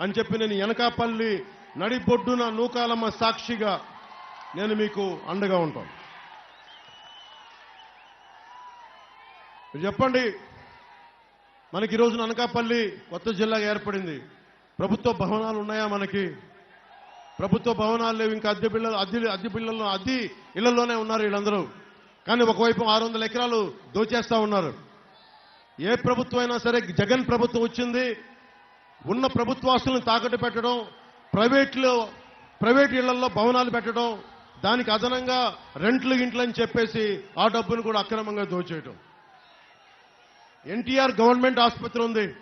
అని చెప్పి నేను ఎనకాపల్లి నడిబొడ్డున నూకాలమ్మ సాక్షిగా నేను మీకు అండగా ఉంటాను. చెప్పండి మనకి ఈరోజు అనకాపల్లి కొత్త జిల్లాగా ఏర్పడింది. ప్రభుత్వ భవనాలు ఉన్నాయా మనకి? ప్రభుత్వ భవనాలు లేవు ఇంకా అద్దె పిల్లలు అద్దె అద్దె బిళ్ళల్లో అద్దె ఇళ్ళలోనే ఉన్నారు వీళ్ళందరూ. కానీ ఒకవైపు ఆరు వందల ఎకరాలు దోచేస్తా ఉన్నారు. ఏ ప్రభుత్వం అయినా సరే జగన్ ప్రభుత్వం వచ్చింది ఉన్న ప్రభుత్వాస్తులను తాకట్టు పెట్టడం ప్రైవేట్లో ప్రైవేట్ ఇళ్ళలో భవనాలు పెట్టడం దానికి అదనంగా రెంట్లు ఇంట్లు అని చెప్పేసి ఆ డబ్బును కూడా అక్రమంగా దోచేయడం ఎన్టీఆర్ గవర్నమెంట్ ఆసుపత్రి ఉంది.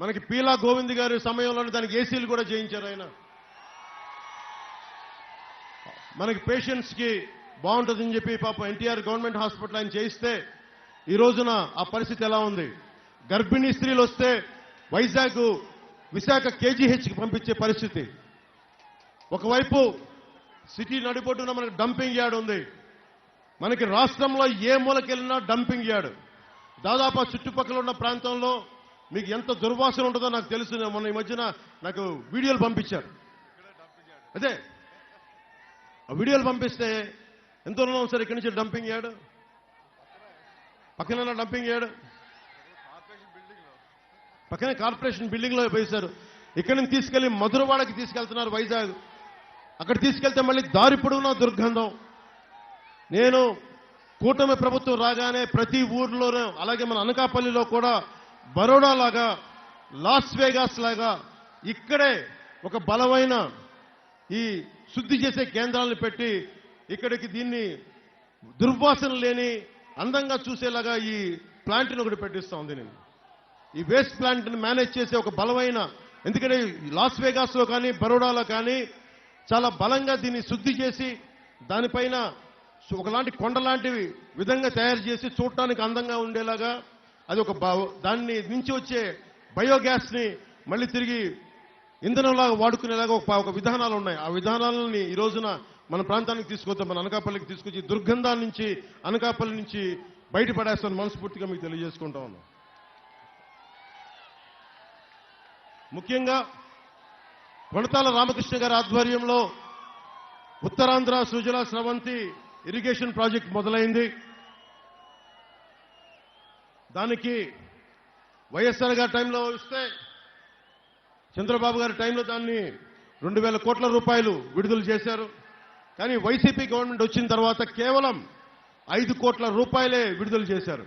మనకి పీలా గోవింద్ గారి సమయంలో దానికి ఏసీలు కూడా చేయించారు ఆయన. మనకి పేషెంట్స్కి బాగుంటుందని చెప్పి పాపం ఎన్టీఆర్ గవర్నమెంట్ హాస్పిటల్ ఆయన చేయిస్తే ఈ రోజున ఆ పరిస్థితి ఎలా ఉంది? గర్భిణీ స్త్రీలు వస్తే వైజాగ్ విశాఖ కేజీహెచ్కి పంపించే పరిస్థితి. ఒకవైపు సిటీ నడిబొడ్డున మనకి డంపింగ్ యార్డ్ ఉంది. మనకి రాష్ట్రంలో ఏ మూలకెళ్ళినా డంపింగ్ యార్డ్. దాదాపు ఆ చుట్టుపక్కల ఉన్న ప్రాంతంలో మీకు ఎంత దుర్వాసన ఉంటుందో నాకు తెలుసు. మొన్న ఈ మధ్యన నాకు వీడియోలు పంపించారు. అదే ఆ వీడియోలు పంపిస్తే ఎంత ఉన్నాం సార్ ఇక్కడి నుంచి డంపింగ్ యార్డ్? పక్కన డంపింగ్ యార్డ్? పక్కనే కార్పొరేషన్ బిల్డింగ్లో వేశారు ఇక్కడి నుంచి తీసుకెళ్ళి మధురవాడకి తీసుకెళ్తున్నారు వైజాగ్. అక్కడ తీసుకెళ్తే మళ్ళీ దారి పొడవునా దుర్గంధం. నేను కూటమి ప్రభుత్వం రాగానే ప్రతి ఊర్లోనూ అలాగే మన అనకాపల్లిలో కూడా బరోడా లాగా లాస్ వేగాస్ లాగా ఇక్కడే ఒక బలమైన ఈ శుద్ధి చేసే కేంద్రాలను పెట్టి ఇక్కడికి దీన్ని దుర్వాసన లేని అందంగా చూసేలాగా ఈ ప్లాంట్ని ఒకటి పెట్టిస్తా ఉంది నేను. ఈ వేస్ట్ ప్లాంట్ని మేనేజ్ చేసే ఒక బలమైన ఎందుకంటే లాస్ లాస్ వేగాస్లో కానీ బరోడాలో కానీ చాలా బలంగా దీన్ని శుద్ధి చేసి దానిపైన ఒకలాంటి కొండలాంటి విధంగా తయారు చేసి చూడటానికి అందంగా ఉండేలాగా అది ఒక బా- దాన్ని నుంచి వచ్చే బయోగ్యాస్ని మళ్ళీ తిరిగి ఇంధనంలాగా వాడుకునేలాగా ఒక ఒక విధానాలు ఉన్నాయి. ఆ విధానాలని ఈ రోజున మన ప్రాంతానికి తీసుకొద్దాం మన అనకాపల్లికి తీసుకొచ్చి దుర్గంధాల నుంచి అనకాపల్లి నుంచి బయటపడేస్తాను మనస్ఫూర్తిగా మీకు తెలియజేసుకుంటా ఉన్నాం. ముఖ్యంగా కొణతాల రామకృష్ణ గారి ఆధ్వర్యంలో ఉత్తరాంధ్ర సుజల స్రవంతి ఇరిగేషన్ ప్రాజెక్ట్ మొదలైంది. దానికి వైఎస్ఆర్ గారి టైంలో ఇస్తే చంద్రబాబు గారి టైంలో దాన్ని రెండు వేల కోట్ల రూపాయలు విడుదల చేశారు. కానీ వైసీపీ గవర్నమెంట్ వచ్చిన తర్వాత కేవలం ఐదు కోట్ల రూపాయలే విడుదల చేశారు.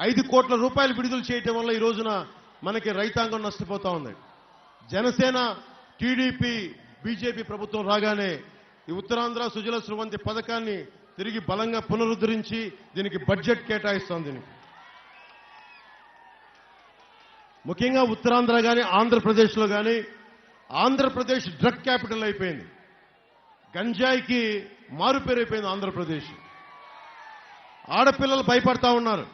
ఐదు కోట్ల రూపాయలు విడుదల చేయటం వల్ల ఈ రోజున మనకి రైతాంగం నష్టపోతా ఉంది. జనసేన టీడీపీ బీజేపీ ప్రభుత్వం రాగానే ఈ ఉత్తరాంధ్ర సుజల స్రవంతి పథకాన్ని తిరిగి బలంగా పునరుద్ధరించి దీనికి బడ్జెట్ కేటాయిస్తాం దీనికి. ముఖ్యంగా ఉత్తరాంధ్ర కానీ ఆంధ్రప్రదేశ్లో కానీ ఆంధ్రప్రదేశ్ డ్రగ్ క్యాపిటల్ అయిపోయింది. గంజాయికి మారుపేరు అయిపోయింది ఆంధ్రప్రదేశ్. ఆడపిల్లలు భయపడతా ఉన్నారు.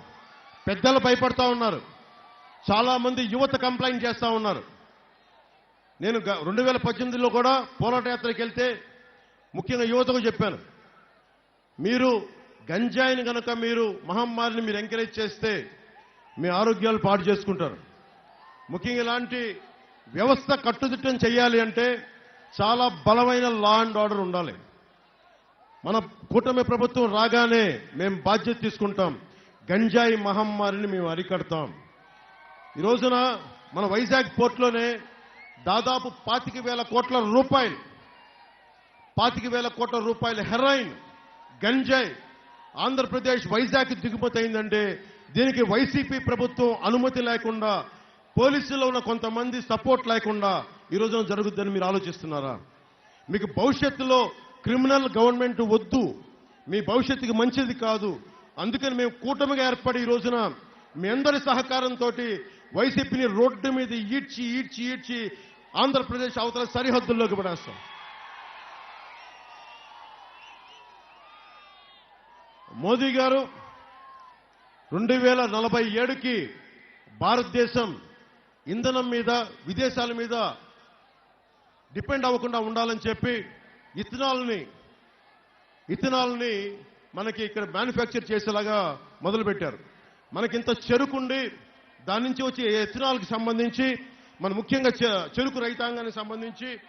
పెద్దలు భయపడతా ఉన్నారు. చాలా మంది యువత కంప్లైంట్ చేస్తా ఉన్నారు. నేను రెండు వేల పద్దెనిమిదిలో కూడా పోరాట యాత్రకి వెళ్తే ముఖ్యంగా యువతకు చెప్పాను. మీరు గంజాయిని కనుక మీరు మహమ్మారిని మీరు ఎంకరేజ్ చేస్తే మీ ఆరోగ్యాలు పాడు చేసుకుంటారు. ముఖ్యంగా ఇలాంటి వ్యవస్థ కట్టుదిట్టం చేయాలి అంటే చాలా బలమైన లా అండ్ ఆర్డర్ ఉండాలి. మన కూటమి ప్రభుత్వం రాగానే మేము బాధ్యత తీసుకుంటాం. గంజాయి మహమ్మారిని మేము అరికడతాం. ఈ రోజున మన వైజాగ్ పోర్ట్లోనే దాదాపు పాతిక వేల కోట్ల రూపాయలు పాతిక వేల కోట్ల రూపాయల హెరాయిన్ గంజాయి ఆంధ్రప్రదేశ్ వైజాగ్ దిగుమతి అయిందంటే దీనికి వైసీపీ ప్రభుత్వం అనుమతి లేకుండా పోలీసుల్లో ఉన్న కొంతమంది సపోర్ట్ లేకుండా ఈ రోజున జరుగుద్దని మీరు ఆలోచిస్తున్నారా? మీకు భవిష్యత్తులో క్రిమినల్ గవర్నమెంట్ వద్దు మీ భవిష్యత్తుకి మంచిది కాదు. అందుకని మేము కూటమిగా ఏర్పడి ఈ రోజున మీ అందరి సహకారంతో వైసీపీని రోడ్డు మీద ఈడ్చి ఈడ్చి ఈడ్చి ఆంధ్రప్రదేశ్ అవతల సరిహద్దుల్లోకి పడేస్తాం మోదీ గారు రెండు వేల నలభై ఏడుకి భారతదేశం ఇంధనం మీద విదేశాల మీద డిపెండ్ అవ్వకుండా ఉండాలని చెప్పి ఇథనాల్ని ఇథనాల్ని మనకి ఇక్కడ మ్యానుఫ్యాక్చర్ చేసేలాగా మొదలుపెట్టారు. మనకింత చెరుకుండి దాని నుంచి వచ్చే ఎథనాల్కి సంబంధించి మన ముఖ్యంగా చె- చెరుకు రైతాంగానికి సంబంధించి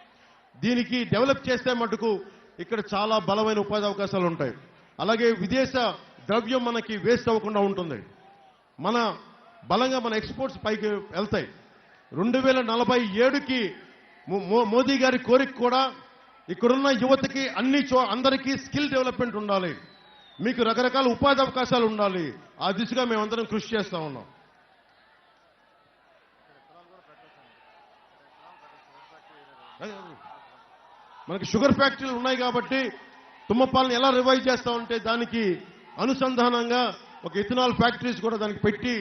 దీనికి డెవలప్ చేస్తే మటుకు ఇక్కడ చాలా బలమైన ఉపాధి అవకాశాలు ఉంటాయి. అలాగే విదేశ ద్రవ్యం మనకి వేస్ట్ అవ్వకుండా ఉంటుంది. మన బలంగా మన ఎక్స్పోర్ట్స్ పైకి వెళ్తాయి. రెండు వేల నలభై ఏడుకి మోదీ గారి కోరిక కూడా ఇక్కడున్న యువతకి అన్ని చో అందరికీ స్కిల్ డెవలప్మెంట్ ఉండాలి. మీకు రకరకాల ఉపాధి అవకాశాలు ఉండాలి. ఆ దిశగా మేమందరం కృషి చేస్తా ఉన్నాం. మనకి షుగర్ ఫ్యాక్టరీలు ఉన్నాయి కాబట్టి తుమ్మపాలను ఎలా రివైవ్ చేస్తామంటే దానికి అనుసంధానంగా ఒక ఇథనాల్ ఫ్యాక్టరీస్ కూడా దానికి పెట్టి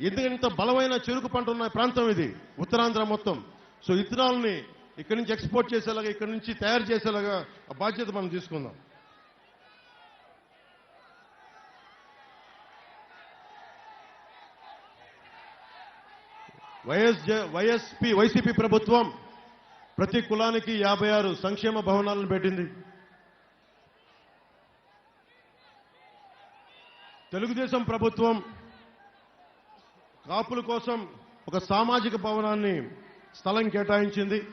ఎందుకంటే ఇంత బలమైన చెరుకు పంట ఉన్న ప్రాంతం ఇది ఉత్తరాంధ్ర మొత్తం. సో ఇథనాల్ని ఇక్కడి నుంచి ఎక్స్పోర్ట్ చేసేలాగా ఇక్కడి నుంచి తయారు చేసేలాగా ఆ బాధ్యత మనం తీసుకుందాం. వైఎస్ జ- వైఎస్పి వైసీపీ ప్రభుత్వం ప్రతి కులానికి యాభై ఆరు సంక్షేమ భవనాలను పెట్టింది. తెలుగుదేశం ప్రభుత్వం కాపుల కోసం ఒక సామాజిక భవనాన్ని స్థలం కేటాయించింది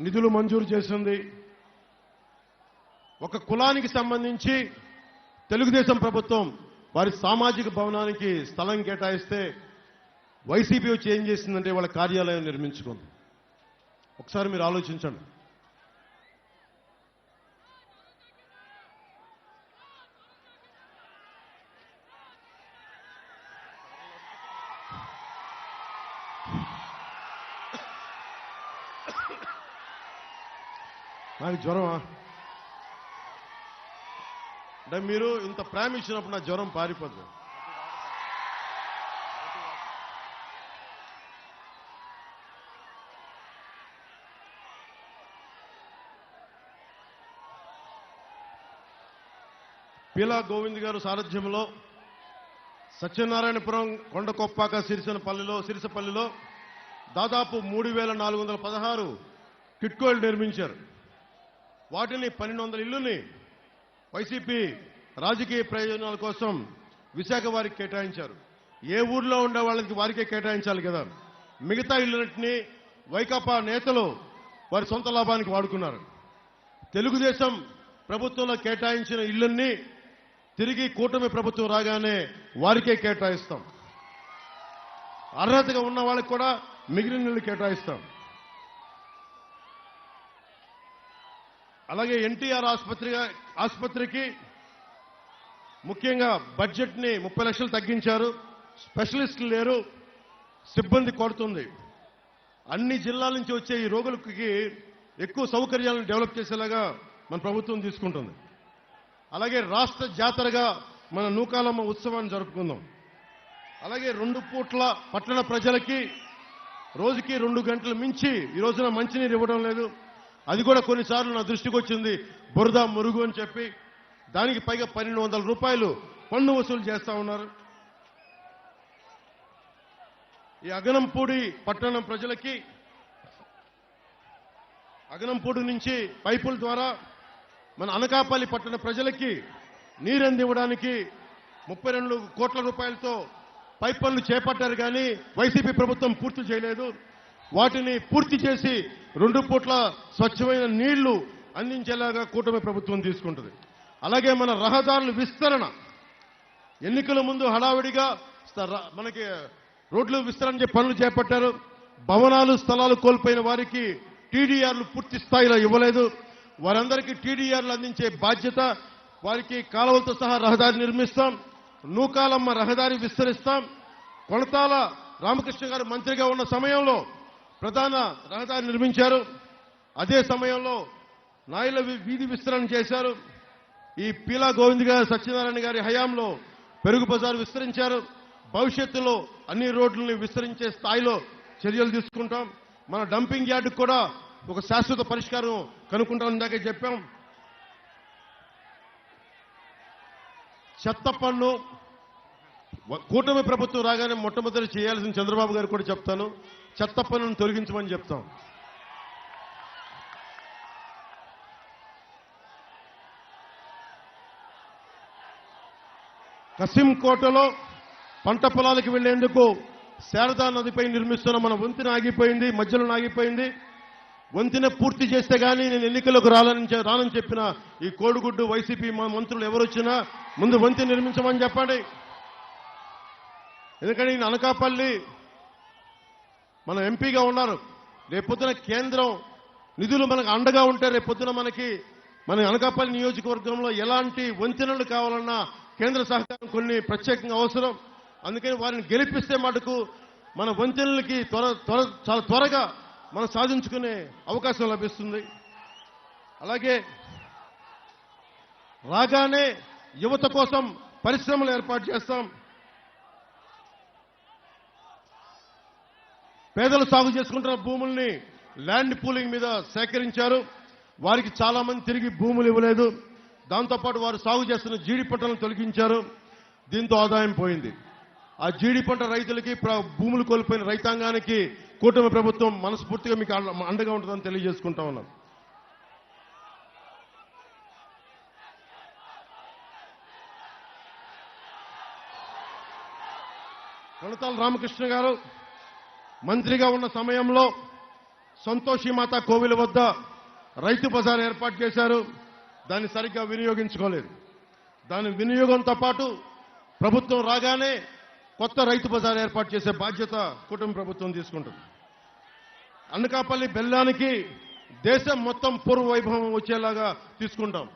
నిధులు మంజూరు చేసింది. ఒక కులానికి సంబంధించి తెలుగుదేశం ప్రభుత్వం వారి సామాజిక భవనానికి స్థలం కేటాయిస్తే వైసీపీ వచ్చి ఏం చేసిందంటే వాళ్ళ కార్యాలయం నిర్మించుకుంది. ఒకసారి మీరు ఆలోచించండి. నాకు జ్వరమా? అంటే మీరు ఇంత ప్రేమ ఇచ్చినప్పుడు నా జ్వరం పారిపోతుంది పీలా గోవింద్ గారు సారథ్యంలో సత్యనారాయణపురం కొండకొప్పాక సిరిసనపల్లిలో సిరిసపల్లిలో దాదాపు మూడు వేల నాలుగు వందల పదహారు కిట్కోలు నిర్మించారు. వాటిని పన్నెండు వందల ఇల్లుని వైసీపీ రాజకీయ ప్రయోజనాల కోసం విశాఖ వారికి కేటాయించారు. ఏ ఊర్లో ఉండే వాళ్ళకి వారికే కేటాయించాలి కదా. మిగతా ఇళ్ళన్నింటినీ వైకాపా నేతలు వారి సొంత లాభానికి వాడుకున్నారు. తెలుగుదేశం ప్రభుత్వంలో కేటాయించిన ఇళ్ళన్నీ తిరిగి కూటమి ప్రభుత్వం రాగానే వారికే కేటాయిస్తాం. అర్హతగా ఉన్న వాళ్ళకి కూడా మిగిలిన నీళ్ళు కేటాయిస్తాం. అలాగే ఎన్టీఆర్ ఆసుపత్రి ఆసుపత్రికి ముఖ్యంగా బడ్జెట్ని ముప్పై లక్షలు తగ్గించారు. స్పెషలిస్టులు లేరు. సిబ్బంది కొడుతుంది అన్ని జిల్లాల నుంచి వచ్చే ఈ రోగులకి ఎక్కువ సౌకర్యాలను డెవలప్ చేసేలాగా మన ప్రభుత్వం తీసుకుంటుంది. అలాగే రాష్ట్ర జాతరగా మన నూకాలమ్మ ఉత్సవాన్ని జరుపుకుందాం. అలాగే రెండు పూట్ల పట్టణ ప్రజలకి రోజుకి రెండు గంటలు మించి ఈ రోజున మంచినీరు ఇవ్వడం లేదు. అది కూడా కొన్నిసార్లు నా దృష్టికి వచ్చింది. బురద మురుగు అని చెప్పి దానికి పైగా పన్నెండు వందల రూపాయలు పన్ను వసూలు చేస్తా ఉన్నారు. ఈ అగనంపూడి పట్టణం ప్రజలకి అగనంపూడి నుంచి పైపుల ద్వారా మన అనకాపల్లి పట్టణ ప్రజలకి నీరందివ్వడానికి ముప్పై రెండు కోట్ల రూపాయలతో పైప్ పనులు చేపట్టారు కానీ వైసీపీ ప్రభుత్వం పూర్తి చేయలేదు. వాటిని పూర్తి చేసి రెండు పూట్ల స్వచ్ఛమైన నీళ్ళు అందించేలాగా కూటమి ప్రభుత్వం తీసుకుంటుంది. అలాగే మన రహదారుల విస్తరణ. ఎన్నికల ముందు హడావిడిగా మనకి రోడ్లు విస్తరణ పనులు చేపట్టారు. భవనాలు స్థలాలు కోల్పోయిన వారికి టీడీఆర్లు పూర్తి స్థాయిలో ఇవ్వలేదు. వారందరికీ టీడీఆర్లు అందించే బాధ్యత వారికి కాలువలతో సహా రహదారి నిర్మిస్తాం. నూకాలమ్మ రహదారి విస్తరిస్తాం. కొనతాల రామకృష్ణ గారు మంత్రిగా ఉన్న సమయంలో ప్రధాన రహదారి నిర్మించారు. అదే సమయంలో నాయుల వీధి విస్తరణ చేశారు. ఈ పీలా గోవింద్ గారు సత్యనారాయణ గారి హయాంలో పెరుగు బజార్ విస్తరించారు. భవిష్యత్తులో అన్ని రోడ్లని విస్తరించే స్థాయిలో చర్యలు తీసుకుంటాం. మన డంపింగ్ యార్డుకు కూడా ఒక శాశ్వత పరిష్కారం కనుక్కుంటామని ఇందాకే చెప్పాం. చెత్త పన్ను కూటమి ప్రభుత్వం రాగానే మొట్టమొదటి చేయాల్సిన చంద్రబాబు గారు కూడా చెప్తాను. చెత్త పన్నును తొలగించమని చెప్తాం. కసింకోటలో పంట పొలాలకు వెళ్ళేందుకు శారదా నదిపై నిర్మిస్తున్న మన వంతెన ఆగిపోయింది మధ్యలో ఆగిపోయింది. వంతెన పూర్తి చేస్తే గానీ నేను ఎన్నికలకు రాలని రానని చెప్పిన ఈ కోడిగుడ్డు వైసీపీ మంత్రులు ఎవరు వచ్చినా ముందు వంతెన నిర్మించమని చెప్పండి. ఎందుకంటే ఈయన అనకాపల్లి మన ఎంపీగా ఉన్నారు. రేపొద్దున కేంద్రం నిధులు మనకు అండగా ఉంటే రేపొద్దున మనకి మన అనకాపల్లి నియోజకవర్గంలో ఎలాంటి వంతెనలు కావాలన్నా కేంద్ర సహకారం కొన్ని ప్రత్యేకంగా అవసరం. అందుకని వారిని గెలిపిస్తే మటుకు మన వంతెనలకి త్వర త్వర చాలా త్వరగా మనం సాధించుకునే అవకాశం లభిస్తుంది. అలాగే రాగానే యువత కోసం పరిశ్రమలు ఏర్పాటు చేస్తాం. పేదలు సాగు చేసుకుంటున్న భూముల్ని ల్యాండ్ పూలింగ్ మీద సేకరించారు. వారికి చాలా మంది తిరిగి భూములు ఇవ్వలేదు. దాంతోపాటు వారు సాగు చేస్తున్న జీడి పంటలను తొలగించారు. దీంతో ఆదాయం పోయింది. ఆ జీడి పంట రైతులకి భూములు కోల్పోయిన రైతాంగానికి కూటమి ప్రభుత్వం మనస్ఫూర్తిగా మీకు అండగా ఉంటుందని తెలియజేసుకుంటా ఉన్నాం. కొనతాల రామకృష్ణ గారు మంత్రిగా ఉన్న సమయంలో సంతోషి మాత కోవిల వద్ద రైతు బజార్ ఏర్పాటు చేశారు. దాన్ని సరిగ్గా వినియోగించుకోలేదు. దాని వినియోగంతో పాటు ప్రభుత్వం రాగానే కొత్త రైతు బజార్ ఏర్పాటు చేసే బాధ్యత కుటుంబ ప్రభుత్వం తీసుకుంటుంది. అనకాపల్లి బెల్లానికి దేశం మొత్తం పూర్వ వైభవం వచ్చేలాగా తీసుకుంటాం.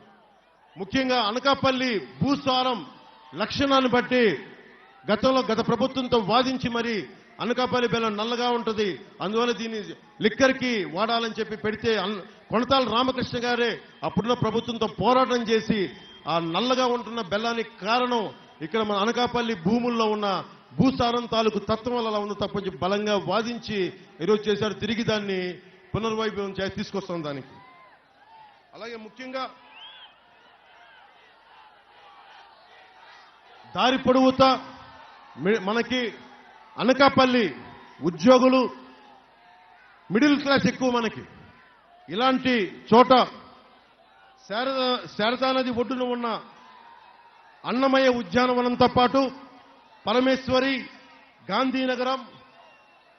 ముఖ్యంగా అనకాపల్లి భూసారం లక్షణాన్ని బట్టి గతంలో గత ప్రభుత్వంతో వాదించి మరి అనకాపల్లి బెల్లం నల్లగా ఉంటుంది. అందువల్ల దీన్ని లిక్కర్కి వాడాలని చెప్పి పెడితే అన్- కొనతాల రామకృష్ణ గారే అప్పుడున్న ప్రభుత్వంతో పోరాటం చేసి ఆ నల్లగా ఉంటున్న బెల్లానికి కారణం ఇక్కడ మన అనకాపల్లి భూముల్లో ఉన్న భూసారం తాలూకు తత్వం వల్ల అలా ఉంది తప్పని చెప్పి బలంగా వాదించి ఈరోజు చేశారు. తిరిగి దాన్ని పునర్వైభవం చేసి తీసుకొస్తాం దానికి. అలాగే ముఖ్యంగా దారి పొడవుతా మనకి అనకాపల్లి ఉద్యోగులు మిడిల్ క్లాస్ ఎక్కువ మనకి. ఇలాంటి చోట శారద శారదా నది ఒడ్డున ఉన్న అన్నమయ్య ఉద్యానవనంతో పాటు పరమేశ్వరి గాంధీనగరం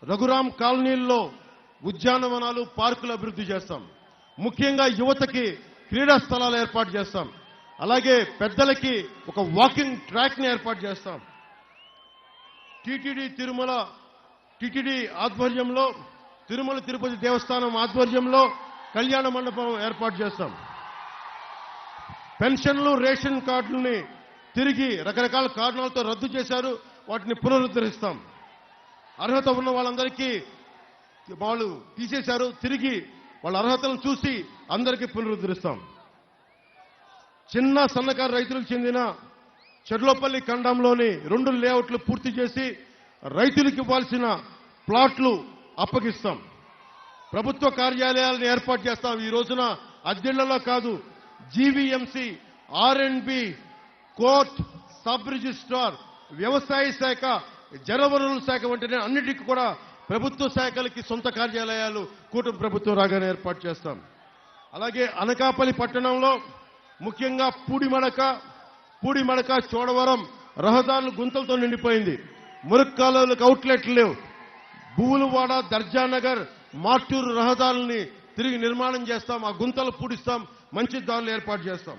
రఘురాం కాలనీల్లో ఉద్యానవనాలు పార్కులు అభివృద్ధి చేస్తాం. ముఖ్యంగా యువతకి క్రీడా స్థలాలు ఏర్పాటు చేస్తాం. అలాగే పెద్దలకి ఒక వాకింగ్ ట్రాక్ని ఏర్పాటు చేస్తాం. టిటిడి తిరుమల టిటిడి ఆధ్వర్యంలో తిరుమల తిరుపతి దేవస్థానం ఆధ్వర్యంలో కళ్యాణ మండపం ఏర్పాటు చేస్తాం. పెన్షన్లు రేషన్ కార్డుల్ని తిరిగి రకరకాల కారణాలతో రద్దు చేశారు. వాటిని పునరుద్ధరిస్తాం. అర్హత ఉన్న వాళ్ళందరికీ వాళ్ళు తీసేశారు. తిరిగి వాళ్ళ అర్హతలను చూసి అందరికీ పునరుద్ధరిస్తాం. చిన్న సన్నకారు రైతులకు చెందిన చెడ్లపల్లి ఖండంలోని రెండు లేఅవుట్లు పూర్తి చేసి రైతులకు ఇవ్వాల్సిన ప్లాట్లు అప్పగిస్తాం. ప్రభుత్వ కార్యాలయాలను ఏర్పాటు చేస్తాం. ఈ రోజున అద్దెళ్ళలో కాదు జీవీఎంసీ ఆర్ఎండ్బి కోర్ట్ సబ్ రిజిస్ట్రార్ వ్యవసాయ శాఖ జలవనరుల శాఖ వంటి అన్నిటికీ కూడా ప్రభుత్వ శాఖలకి సొంత కార్యాలయాలు కూటమి ప్రభుత్వం రాగానే ఏర్పాటు చేస్తాం. అలాగే అనకాపల్లి పట్టణంలో ముఖ్యంగా పూడిమడక పూడిమడక చోడవరం రహదారులు గుంతలతో నిండిపోయింది. మురుక్కాలువలకు అవుట్లెట్లు లేవు. భూలువాడ దర్జానగర్ మార్టూరు రహదారుల్ని తిరిగి నిర్మాణం చేస్తాం. ఆ గుంతలు పూడిస్తాం. మంచి దారులు ఏర్పాటు చేస్తాం.